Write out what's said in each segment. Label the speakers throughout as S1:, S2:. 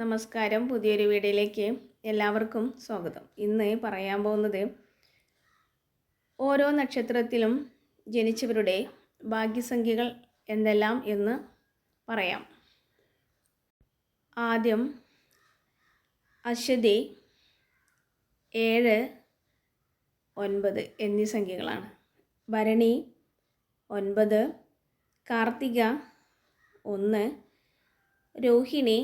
S1: നമസ്കാരം പുതിയൊരു വീഡിയോയിലേക്ക് എല്ലാവർക്കും സ്വാഗതം ഇന്ന് പറയാൻ പോകുന്നത് ഓരോ നക്ഷത്രത്തിലും ജനിച്ചവരുടെ ഭാഗ്യസംഖ്യകൾ എന്തെല്ലാം എന്ന് പറയാം ആദ്യം അശ്വതി ഏഴ് ഒൻപത് എന്നീ സംഖ്യകളാണ് ഭരണി ഒൻപത് കാർത്തിക ഒന്ന് രോഹിണി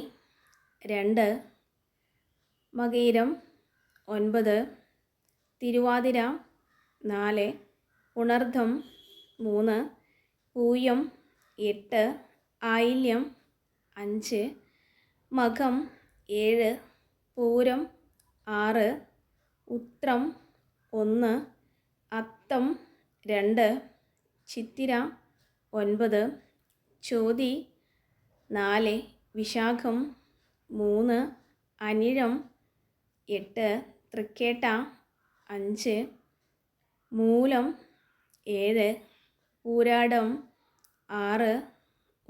S1: രണ്ട് മകീരം ഒൻപത് തിരുവാതിര നാല് ഉണർദ്ധം മൂന്ന് പൂയം എട്ട് ആയില്യം അഞ്ച് മകം ഏഴ് പൂരം ആറ് ഉത്രം ഒന്ന് അത്തം രണ്ട് ചിത്തിര ഒൻപത് ചോതി നാല് വിശാഖം മൂന്ന് അനിഴം എട്ട് തൃക്കേട്ട അഞ്ച് മൂലം ഏഴ് പൂരാടം ആറ്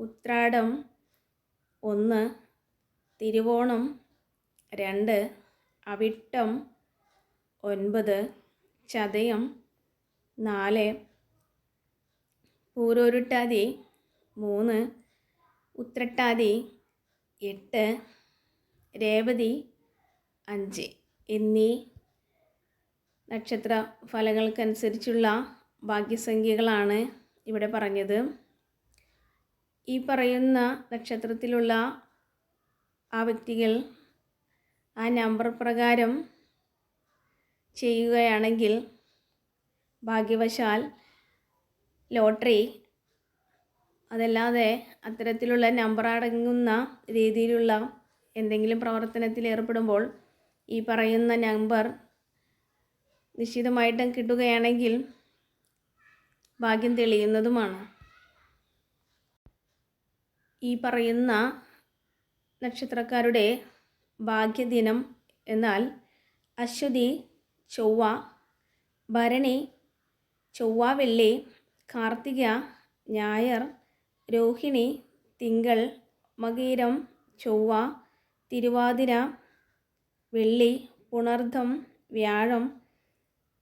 S1: ഉത്രാടം ഒന്ന് തിരുവോണം രണ്ട് അവിട്ടം ഒൻപത് ചതയം നാല് പൂരോരുട്ടാതി മൂന്ന് ഉത്രട്ടാതി എട്ട് രേവതി അഞ്ച് എന്നീ നക്ഷത്ര ഫലങ്ങൾക്കനുസരിച്ചുള്ള ഭാഗ്യസംഖ്യകളാണ് ഇവിടെ പറഞ്ഞത് ഈ പറയുന്ന നക്ഷത്രത്തിലുള്ള ആ വ്യക്തികൾ ആ നമ്പർ പ്രകാരം ചെയ്യുകയാണെങ്കിൽ ഭാഗ്യവശാൽ ലോട്ടറി അതല്ലാതെ അത്തരത്തിലുള്ള നമ്പർ അടങ്ങുന്ന രീതിയിലുള്ള എന്തെങ്കിലും പ്രവർത്തനത്തിൽ ഏർപ്പെടുമ്പോൾ ഈ പറയുന്ന നമ്പർ നിശ്ചിതമായിട്ടും കിട്ടുകയാണെങ്കിൽ ഭാഗ്യം തെളിയുന്നതുമാണ് ഈ പറയുന്ന നക്ഷത്രക്കാരുടെ ഭാഗ്യദിനം എന്നാൽ അശ്വതി ചൊവ്വ ഭരണി ചൊവ്വ വെള്ളി കാർത്തിക ഞായർ രോഹിണി തിങ്കൾ മകീരം ചൊവ്വ തിരുവാതിര വെള്ളി പുണർദം വ്യാഴം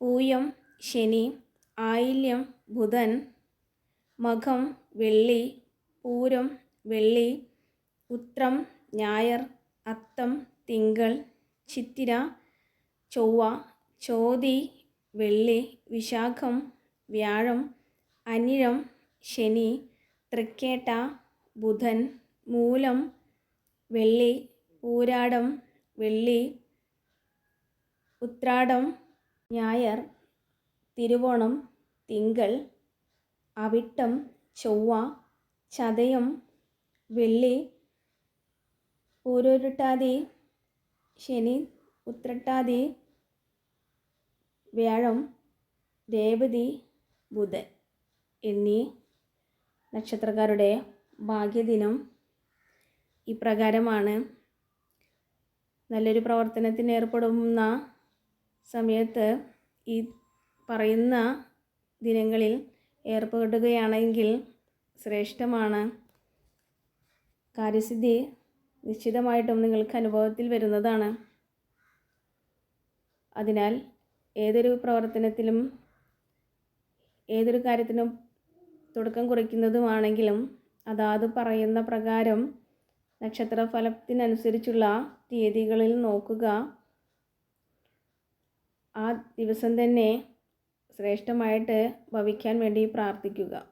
S1: പൂയം ശനി ആയില്യം ബുധൻ മഖം വെള്ളി പൂരം വെള്ളി ഉത്രം ഞായർ അത്തം തിങ്കൾ ചിത്തിര ചൊവ്വ ചോതി വെള്ളി വിശാഖം വ്യാഴം അനിഴം ശനി തൃക്കേട്ട ബുധൻ മൂലം വെള്ളി പൂരാടം വെള്ളി ഉത്രാടം ഞായർ തിരുവോണം തിങ്കൾ അവിട്ടം ചൊവ്വ ചതയം വെള്ളി പൂരൂരുട്ടാതി ശനി ഉത്രട്ടാതി വ്യാഴം രേവതി ബുധൻ എന്നീ നക്ഷത്രക്കാരുടെ ഭാഗ്യദിനം ഇപ്രകാരമാണ് നല്ലൊരു പ്രവർത്തനത്തിന് ഏർപ്പെടുന്ന സമയത്ത് ഈ പറയുന്ന ദിനങ്ങളിൽ ഏർപ്പെടുകയാണെങ്കിൽ ശ്രേഷ്ഠമാണ് കാര്യസിദ്ധി നിശ്ചിതമായിട്ടും നിങ്ങൾക്ക് അനുഭവത്തിൽ വരുന്നതാണ് അതിനാൽ ഏതൊരു പ്രവർത്തനത്തിലും ഏതൊരു കാര്യത്തിനും തുടക്കം കുറിക്കുന്നതുമാണെങ്കിലും അതാത് പറയുന്ന പ്രകാരം നക്ഷത്രഫലത്തിനനുസരിച്ചുള്ള തീയതികളിൽ നോക്കുക ആ ദിവസം തന്നെ ശ്രേഷ്ഠമായിട്ട് ഭവിക്കാൻ വേണ്ടി പ്രാർത്ഥിക്കുക